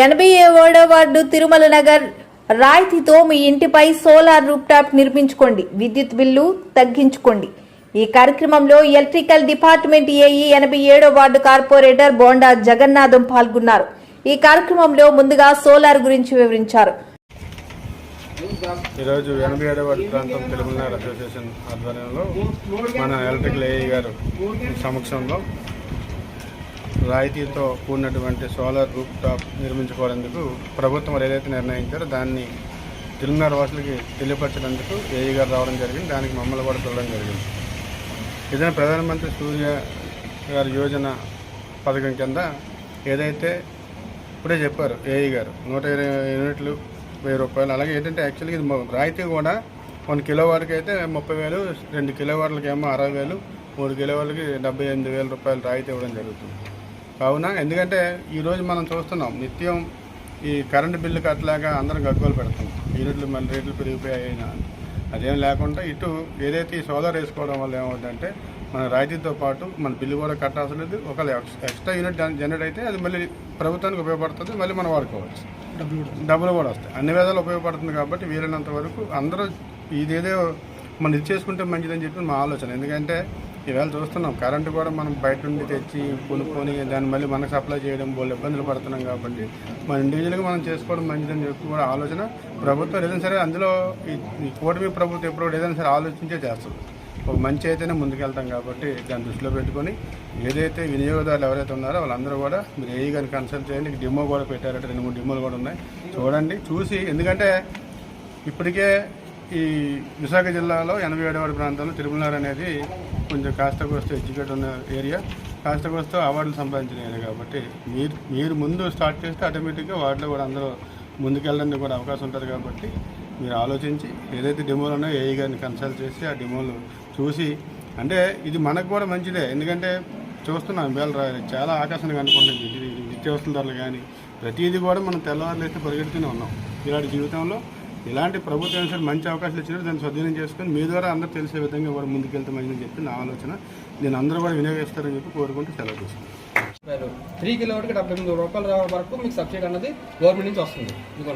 ఎనభై ఏడో వార్డు తిరుమల నగర్ రాయితీతో మీ ఇంటిపై సోలార్ రూప్టాప్ నిర్మించుకోండి. విద్యుత్ బిల్లు తగ్గించుకోండి. ఈ కార్యక్రమంలో ఎలక్ట్రికల్ డిపార్ట్మెంట్ ఏఈ ఎనభై ఏడో వార్డు కార్పొరేటర్ బోండా జగన్నాథం పాల్గొన్నారు. ఈ కార్యక్రమంలో ముందుగా సోలార్ గురించి వివరించారు. ఈరోజు ఎనభై ఏడవ వార్డు ప్రాంతం తెలుగునగర్ అసోసియేషన్ ఆధ్వర్యంలో మన ఎలక్ట్రికల్ ఏఈ గారు సమక్షంలో రాయితీతో కూడినటువంటి సోలార్ రూప్ టాప్ నిర్మించుకోవడానికి ప్రభుత్వం ఏదైతే నిర్ణయించారో దాన్ని తిరుమల వాసులకి తెలియపరచడానికి ఏఈ గారు రావడం జరిగింది. దానికి మమ్మల్ని కూడా చూడడం జరిగింది. ఇదే ప్రధానమంత్రి సూర్య గారి యోజన పథకం కింద ఏదైతే ఇప్పుడే చెప్పారు ఏఈ గారు నూట ఇరవై యూనిట్లు వెయ్యి రూపాయలు. అలాగే ఏంటంటే యాక్చువల్గా ఇది రాయితీ కూడా వన్ కిలో వాడికి అయితే ముప్పై వేలు రెండు కిలో వాటికి ఏమో అరవై వేలు మూడు కిలో వాళ్ళకి డెబ్బై ఎనిమిది వేల రూపాయలు రాయితీ ఇవ్వడం జరుగుతుంది. కావున ఎందుకంటే ఈరోజు మనం చూస్తున్నాం నిత్యం ఈ కరెంటు బిల్లు కట్టలేక అందరం గగ్గోలు పెడుతున్నాం. యూనిట్లు మళ్ళీ రేట్లు పెరిగిపోయాయి అని. అదేం లేకుండా ఇటు ఏదైతే ఈ సోలార్ వేసుకోవడం వల్ల ఏమవుతుందంటే మన రాయితీతో పాటు మన బిల్లు కూడా కట్టాల్సిన లేదు ఒకవేళ ex- extra unit gen- generate అయితే అది మళ్ళీ ప్రభుత్వానికి ఉపయోగపడుతుంది మళ్ళీ మనం వాడుకోవచ్చు. డబ్బులు కూడా వస్తాయి. అన్ని విధాలు ఉపయోగపడుతుంది కాబట్టి వీలైనంత వరకు అందరూ ఇదేదో మనం ఇది చేసుకుంటే మంచిదని చెప్పి మా ఆలోచన. ఎందుకంటే ఈవేళ చూస్తున్నాం? కరెంటు కూడా మనం బయట నుండి తెచ్చి కొనుక్కొని దాన్ని మళ్ళీ మనకు సప్లై చేయడం వాళ్ళు ఇబ్బందులు పడుతున్నాం కాబట్టి మన ఇండివిజువల్గా మనం చేసుకోవడం మంచిదని చెప్పి కూడా ఆలోచన ప్రభుత్వం ఏదైనా సరే అందులో ఈ కూటమి ప్రభుత్వం ఎప్పుడు ఏదైనా సరే ఆలోచించే చేస్తుంది. ఒక మంచి అయితేనే ముందుకెళ్తాం కాబట్టి దాన్ని దృష్టిలో పెట్టుకొని ఏదైతే వినియోగదారులు ఎవరైతే ఉన్నారో వాళ్ళందరూ కూడా మీరు ఏ కానీ కన్సల్ట్ చేయండి. డిమో కూడా పెట్టారట రెండు మూడు డిమోలు కూడా ఉన్నాయి. చూడండి చూసి ఎందుకంటే ఇప్పటికే ఈ విశాఖ జిల్లాలో ఎనభై ఏడవాడి ప్రాంతంలో తిరుమలనార్ అనేది కొంచెం కాస్త కోస్త ఎడ్యుకేట్ ఉన్న ఏరియా. కాస్త కోస్త అవార్డులు సంపాదించిన ఏరియా కాబట్టి మీరు మీరు ముందు స్టార్ట్ చేస్తే ఆటోమేటిక్గా వాటిలో కూడా అందరూ ముందుకెళ్ళడానికి కూడా అవకాశం ఉంటుంది కాబట్టి మీరు ఆలోచించి ఏదైతే డెమోలు ఉన్నాయో ఏఈ గారిని కన్సల్ట్ చేసి ఆ డెమోలు చూసి అంటే ఇది మనకు కూడా మంచిదే. ఎందుకంటే చూస్తున్నాం వేళ రా- చాలా ఆకర్షణగా అనుకుంటుంది ఇది నిత్యావసర ధరలు కానీ ప్రతిదీ కూడా మనం తెల్లవారులు అయితే పరిగెడుతూనే ఉన్నాం. ఇలాంటి జీవితంలో ఇలాంటి ప్రభుత్వం సరే మంచి అవకాశాలు ఇచ్చినట్టు దాన్ని సద్వినియోగం చేసుకొని మీ ద్వారా అందరూ తెలిసే విధంగా కూడా ముందుకెళ్తే మంచిదని చెప్పి నా ఆలోచన. నేను అందరూ కూడా వినియోగిస్తారని చెప్పి కోరుకుంటూ సెలవు తీసుకున్నాను త్రీ కిలోమీటర్కి డెబ్బై ఎనిమిది రూపాయల వరకు మీకు సబ్సిడీ అన్నది గవర్నమెంట్ నుంచి వస్తుంది. మీకు.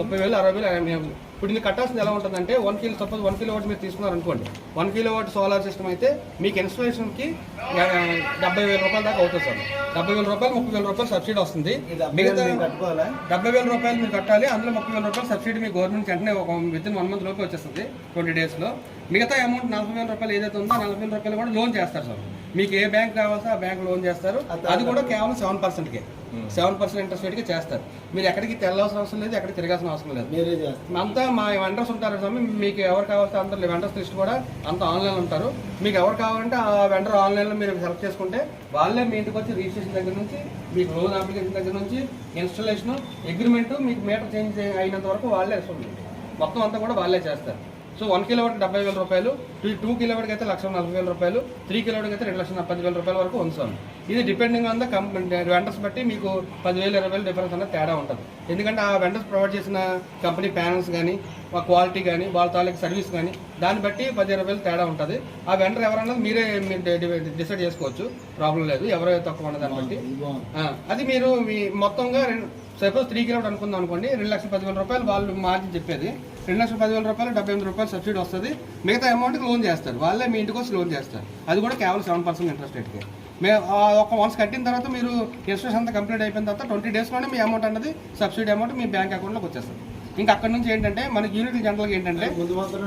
ముప్పై వేలు అరవై వేలు మేము ఇప్పుడు మీకు కట్టాల్సింది ఎలా ఉంటుందంటే one kilo suppose one kilo watt మీరు తీసుకున్నారు అనుకోండి. One kilo watt solar system అయితే మీకు ఇన్స్టలేషన్కి డెబ్బై వేల రూపాయల దాకా అవుతుంది సార్. డెబ్బై వేల రూపాయలు ముప్పై వేల రూపాయలు సబ్సిడీ వస్తుంది. మిగతా డెబ్బై వేల రూపాయలు మీరు కట్టాలి. అందులో ముప్పై వేల రూపాయలు సబ్సిడీ మీ గవర్నమెంట్ వెంటనే ఒక విత్ ఇన్ వన్ మంత్ లోపు వచ్చేస్తుంది ట్వంటీ డేస్లో మిగతా అమౌంట్ నలభై వేల రూపాయలు ఏదైతే ఉందో నలభై వేల రూపాయలు కూడా లోన్ చేస్తారు సార్. మీకు ఏ బ్యాంక్ కావాల్సో ఆ బ్యాంక్ లోన్ చేస్తారు. అది కూడా కేవలం సెవెన్ పర్సెంట్కే సెవెన్ పర్సెంట్ ఇంట్రెస్ట్ రేట్కి చేస్తారు. మీరు ఎక్కడికి తెల్లాల్సిన అవసరం లేదు ఎక్కడికి తిరగాల్సిన అవసరం లేదు. అంతా మా వెండర్స్ ఉంటారు స్వామి మీకు ఎవరు కావాల్సిన అందరు వెండర్స్ లిస్ట్ కూడా అంతా ఆన్లైన్ ఉంటారు. మీకు ఎవరు కావాలంటే ఆ వెండర్ ఆన్లైన్లో మీరు సెలెక్ట్ చేసుకుంటే వాళ్ళే మీ ఇంటికి వచ్చి రిజిస్ట్రేషన్ దగ్గర నుంచి మీకు లోన్ అప్లికేషన్ దగ్గర నుంచి ఇన్స్టాలేషన్ అగ్రిమెంట్ మీకు మీటర్ చేంజ్ అయినంత వరకు వాళ్ళే ఇస్తుంది మొత్తం అంతా కూడా వాళ్ళే చేస్తారు. సో వన్ కిలోవాట్కి డెబ్బై వేల రూపాయలు టూ టూ కిలోవాట్కి అయితే లక్ష నలభై వేల రూపాయలు త్రీ కిలోవాట్కి అయితే రెండు లక్షల పది వేల రూపాయల వరకు ఉంచాను ఇది depending on the company vendors బట్టి మీకు పదివేలు ఇరవై వేలు డిఫరెన్స్ అనేది తేడా ఉంటుంది. ఎందుకంటే ఆ వెండర్స్ ప్రొవైడ్ చేసిన కంపెనీ ప్యానల్స్ కానీ ఆ క్వాలిటీ కానీ వాళ్ళ తాలూకు సర్వీస్ కానీ దాన్ని బట్టి పది ఇరవై వేలు తేడా ఉంటుంది. ఆ వెండర్ ఎవరన్నా మీరే డిసైడ్ చేసుకోవచ్చు. ప్రాబ్లం లేదు. ఎవరైతే తక్కువ ఉన్న దాన్ని బట్టి. అది మీరు మీ మొత్తంగా రెండు సపోజ్ త్రీ కిలోమీటర్ అనుకుందాం అనుకోండి రెండు లక్షల పదివేల రూపాయలు వాళ్ళు మార్జిన్ చెప్పేది. రెండు లక్షల పదివేల రూపాయలు డెబ్బై ఎనిమిది రూపాయలు సబ్సిడీ వస్తుంది. మిగతా అమౌంట్కి లోన్ చేస్తారు. వాళ్ళే మీ ఇంటికి వచ్చి లోన్ చేస్తారు. అది కూడా కేవలం సెవెన్ పర్సెంట్ ఇంట్రెస్ట్ రేట్కి. మే ఆ ఒక వన్స్ కట్టిన తర్వాత మీరు ఇన్స్ట్రక్షన్ అంతా కంప్లీట్ అయిపోయిన తర్వాత ట్వంటీ డేస్లోనే మీ అమౌంట్ అనేది సబ్సిడీ అమౌంట్ మీ బ్యాంక్ అకౌంట్లోకి వచ్చేస్తుంది. ఇంకా అక్కడ నుంచి ఏంటంటే మనకి యూనిట్ జనరల్గా ఏంటంటే ముందు మాత్రం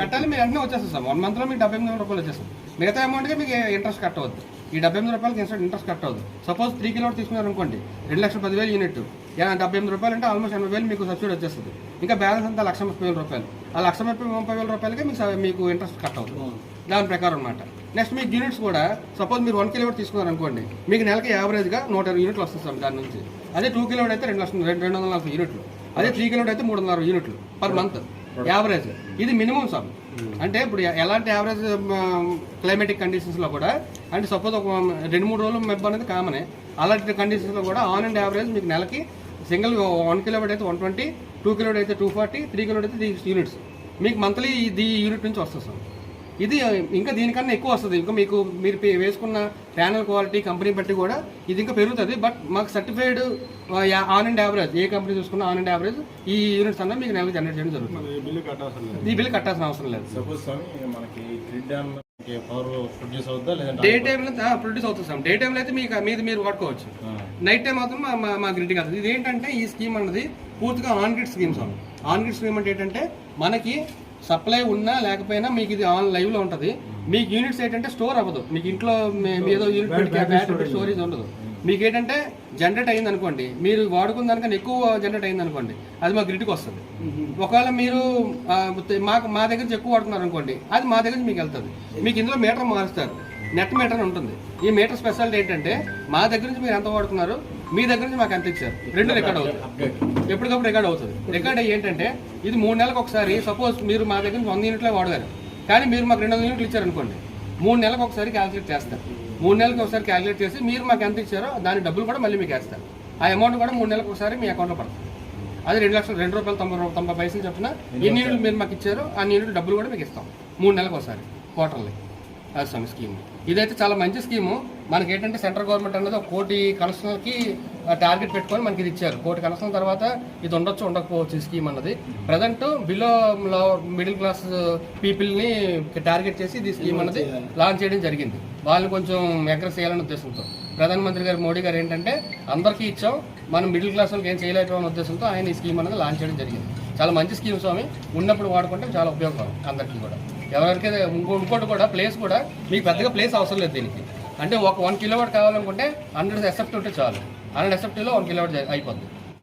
కట్టాలి మీరు వెంటనే వచ్చేస్తుంది సార్. వన్ మంత్లో మీకు డెబ్బై ఎనిమిది రూపాయలు వచ్చేస్తుంది. మిగతా అమౌంట్కి మీకు ఇంట్రెస్ట్ కట్ అవుద్ది. ఈ డెబ్బై ఎనిమిది రూపాయలకి instant interest cut suppose three kilo తీసుకున్నారు అనుకోండి రెండు లక్షల పదివేలు యూనిట్ యా, డెబ్బై ఎనిమిది రూపాయలు అంటే ఆల్మోస్ట్ ఎనభై వేలు మీకు సబ్సిడీ వచ్చేస్తుంది. ఇంకా బ్యాలెన్స్ అంతా లక్ష ముప్పై వేల రూపాయలు. ఆ లక్ష ముప్పై ముప్పై వేల రూపాయలకి మీకు మీకు ఇంట్రెస్ట్ కట్ అవుతుంది దాని ప్రకారం అనమాట నెక్స్ట్ మీకు యూనిట్స్ కూడా సపోజ్ మీరు వన్ కిలో తీసుకున్నారు అనుకోండి మీకు నెలకి యావరేజ్గా నూట ఇరవై యూనిట్లు వస్తుంది సార్ దాని నుంచి. అదే టూ కిలో అయితే రెండు లక్షలు రెండు రెండు వందల నలభై యూనిట్లు అదే త్రీ కిలో అయితే మూడు వందల అరవై యూనిట్లు పర్ మంత్ యావరేజ్ ఇది మినిమం సార్ అంటే ఇప్పుడు ఎలాంటి యావరేజ్ క్లైమేటిక్ కండిషన్స్లో కూడా అంటే సపోజ్ ఒక రెండు మూడు రోజులు మెబ్బ అనేది కామనే అలాంటి కండిషన్స్లో కూడా ఆన్ అండ్ యావరేజ్ మీకు నెలకి సింగిల్ వన్ కిలోమీటర్ అయితే వన్ ట్వంటీ టూ కిలోమీటర్ అయితే టూ ఫార్టీ త్రీ కిలోమీటర్ అయితే యూనిట్స్ మీకు మంత్లీ ఇది యూనిట్ నుంచి వస్తుంది సార్ ఇది ఇంకా దీనికన్నా ఎక్కువ వస్తుంది. ఇంకా మీకు మీరు వేసుకున్న ప్యానల్ క్వాలిటీ కంపెనీ బట్టి కూడా ఇది ఇంకా పెరుగుతుంది. బట్ మాకు సర్టిఫైడ్ ఆన్ అండ్ యావరేజ్ ఏ కంపెనీ చూసుకున్నా ఆన్ అండ్ యావరేజ్ ఈ యూనిట్స్ అన్న మీకు నెలకు జనరేట్ చేయడం జరుగుతుంది. ఈ బిల్ కట్టాల్సిన అవసరం లేదు. డే టైంలో ప్రొడ్యూస్ అవుతుంది సార్. డే టైంలో అయితే మీకు మీది మీరు వాడుకోవచ్చు. నైట్ టైం మాత్రం మా మా- గ్రిడ్కి వస్తుంది ఇది ఏంటంటే ఈ స్కీమ్ అన్నది పూర్తిగా on grid schemes on grid scheme అంటే ఏంటంటే మనకి సప్లై ఉన్నా లేకపోయినా మీకు ఇది ఆన్ లైవ్లో ఉంటది. మీకు యూనిట్స్ ఏంటంటే స్టోర్ అవ్వదు. మీకు ఇంట్లో ఏదో యూనిట్ పెట్టి స్టోరేజ్ ఉండదు. మీకు ఏంటంటే జనరేట్ అయింది అనుకోండి మీరు వాడుకున్న దానికన్నా ఎక్కువ జనరేట్ అయింది అనుకోండి అది మా గ్రిడ్కి వస్తుంది. ఒకవేళ మీరు మాకు మా దగ్గర నుంచి ఎక్కువ వాడుతున్నారు అనుకోండి అది మా దగ్గర నుంచి మీకు వెళ్తుంది. మీకు ఇందులో మీటర్ మారుస్తారు. నెట్ మీటర్ ఉంటుంది. ఈ మీటర్ స్పెషాలిటీ ఏంటంటే మా దగ్గర నుంచి మీరు ఎంత వాడుతున్నారు మీ దగ్గర నుంచి మాకు ఎంత ఇచ్చారు. రెండు రికార్డ్ అవుతుంది ఎప్పటికప్పుడు రికార్డ్ అవుతుంది. రికార్డ్ అయ్యి ఏంటంటే ఇది మూడు నెలలకు ఒకసారి సపోజ్ మీరు మా దగ్గర నుంచి వంద యూనిట్లే వాడగారు కానీ మీరు మాకు రెండు వందల యూనిట్లు ఇచ్చారు అనుకోండి మూడు నెలలకు ఒకసారి క్యాలిక్యులేట్ చేస్తారు. మూడు నెలలకు ఒకసారి క్యాలిక్యులేట్ చేసి మీరు మాకు ఎంత ఇచ్చారో దాని డబ్బులు కూడా మళ్ళీ మీకు వేస్తారు. ఆ అమౌంట్ కూడా మూడు నెలలకు ఒకసారి మీ అకౌంట్లో పడుతుంది. అది రెండు లక్షలు రెండు రూపాయలు తొంభై రూపాయలు తొంభై పైసలు చెప్పిన ఎన్ని యూనిట్లు మీరు మాకు ఇచ్చారో అన్ని యూనిట్లు డబ్బులు కూడా మీకు ఇస్తాం. మూడు నెలలకు ఒకసారి క్వార్టర్లీ అది స్వామి స్కీమ్. ఇదైతే చాలా మంచి స్కీము. మనకి ఏంటంటే సెంట్రల్ గవర్నమెంట్ అనేది ఒక కోటి కనెక్షన్కి టార్గెట్ పెట్టుకొని మనకి ఇది ఇచ్చారు. కోటి కనెక్షన్ తర్వాత ఇది ఉండొచ్చు ఉండకపోవచ్చు ఈ స్కీమ్ అన్నది. ప్రజెంట్ బిలో మిడిల్ క్లాస్ పీపుల్ని టార్గెట్ చేసి ఇది స్కీమ్ అన్నది లాంచ్ చేయడం జరిగింది. వాళ్ళని కొంచెం అగ్రెస్ చేయాలనే ఉద్దేశంతో. ప్రధానమంత్రి గారు మోడీ గారు ఏంటంటే అందరికీ ఇచ్చాం మనం మిడిల్ క్లాస్ వాళ్ళకి ఏం చేయలేకపోయిన ఉద్దేశంతో ఆయన ఈ స్కీమ్ అనేది లాంచ్ చేయడం జరిగింది. చాలా మంచి స్కీమ్ స్వామి. ఉన్నప్పుడు వాడుకుంటే చాలా ఉపయోగకరం అందరికీ కూడా. ఎవరికైతే ఇంకో ఇంకోటి కూడా ప్లేస్ కూడా మీకు పెద్దగా ప్లేస్ అవసరం లేదు దీనికి. అంటే ఒక వన్ కిలోవాట్ కావాలనుకుంటే హండ్రెడ్ ఎస్ఎఫ్టీ ఉంటే చాలు. హండ్రెడ్ ఎస్ఎఫ్టీలో వన్ కిలోవాట్ అయిపోద్ది.